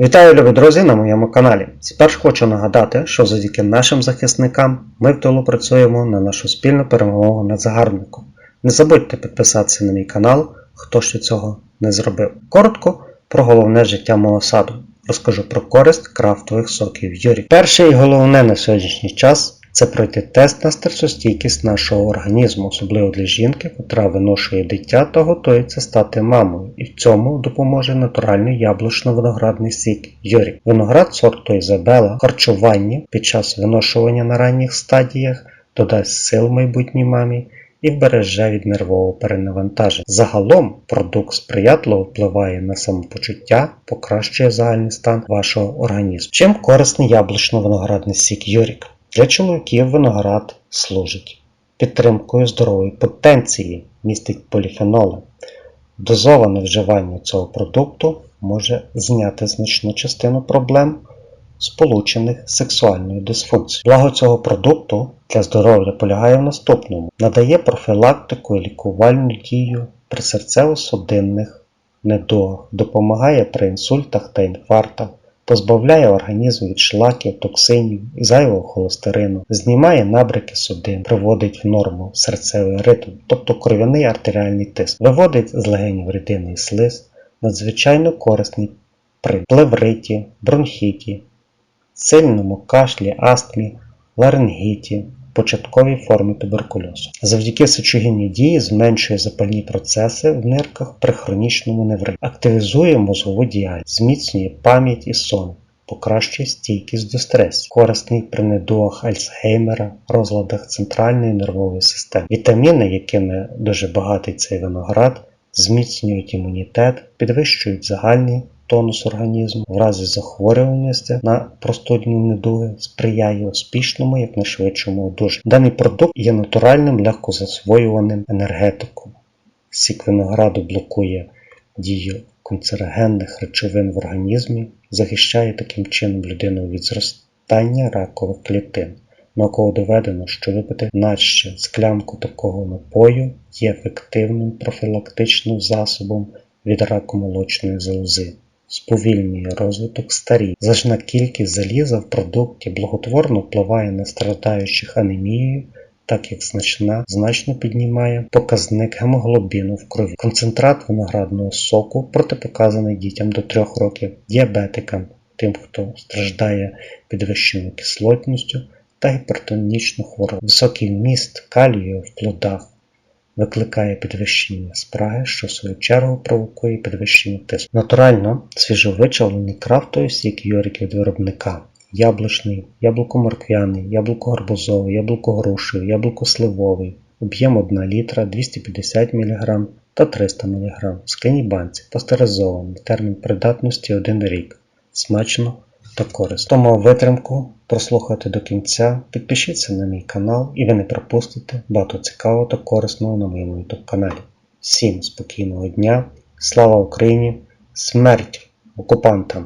Вітаю, любі друзі, на моєму каналі. Спершу хочу нагадати, що завдяки нашим захисникам ми в тилу працюємо на нашу спільну перемогу над загарбником. Не забудьте підписатися на мій канал, хто ще цього не зробив. Коротко про головне життя мого саду. Розкажу про користь крафтових соків Юрі. Перше і головне на сьогоднішній час це пройти тест на стресостійкість нашого організму, особливо для жінки, котра виношує дитя та готується стати мамою. І в цьому допоможе натуральний яблучно-виноградний сік Юрі. Виноград сорту Ізабела, харчування під час виношування на ранніх стадіях додасть сил майбутній мамі і вбереже від нервового перенавантаження. Загалом продукт сприятливо впливає на самопочуття, покращує загальний стан вашого організму. Чим корисний яблучно-виноградний сік Юрік? Для чоловіків виноград служить підтримкою здорової потенції, містить поліфеноли. Дозоване вживання цього продукту може зняти значну частину проблем, сполучених з сексуальною дисфункцією. Благо цього продукту для здоров'я полягає в наступному: надає профілактику і лікувальну дію при серцево-судинних недугах, допомагає при інсультах та інфарктах, позбавляє організм від шлаків, токсинів і зайвого холестерину, знімає набряки судин, приводить в норму серцевий ритм, тобто кров'яний артеріальний тиск, виводить з легенів рідинний слиз, надзвичайно корисний при плевриті, бронхіті, сильному кашлі, астмі, ларингіті, початковій формі туберкульозу. Завдяки сечогінній дії зменшує запальні процеси в нирках при хронічному невриті, активізує мозгову діяльність, зміцнює пам'ять і сон, покращує стійкість до стресу, корисний при недугах Альцгеймера, розладах центральної нервової системи. Вітаміни, якими дуже багатий цей виноград, зміцнюють імунітет, підвищують загальний тонус організму, в разі захворюваності на простудні недуги сприяє успішному якнайшвидшому одужанню. Даний продукт є натуральним, легко засвоюваним енергетиком. Сік винограду блокує дію канцерогенних речовин в організмі, захищає таким чином людину від зростання ракових клітин. Науково доведено, що випити наче склянку такого напою є ефективним профілактичним засобом від раку молочної залози сповільнює розвиток старіння. Значна кількість заліза в продукті благотворно впливає на страждаючих анемією, так як значна значно піднімає показник гемоглобіну в крові. Концентрат виноградного соку протипоказаний дітям до 3 років, діабетикам, тим, хто страждає підвищеною кислотністю та гіпертонічну хворобу. Високий вміст калію в плодах викликає підвищення спраги, що в свою чергу провокує підвищення тиску. Натурально свіжовичавлений крафтовий сік Йорік від виробника. Яблучний, яблуко-морквяний, яблуко-гарбузовий, яблуко-грушевий, яблуко-сливовий, об'єм 1 літра 250 мг та 300 мг, в скляні банці, пастеризований, термін придатності 1 рік. Смачно та корисно. Тому витримку прослухати до кінця, підпишіться на мій канал і ви не пропустите багато цікавого та корисного на моєму YouTube каналі. Всім спокійного дня, слава Україні, смерть окупантам!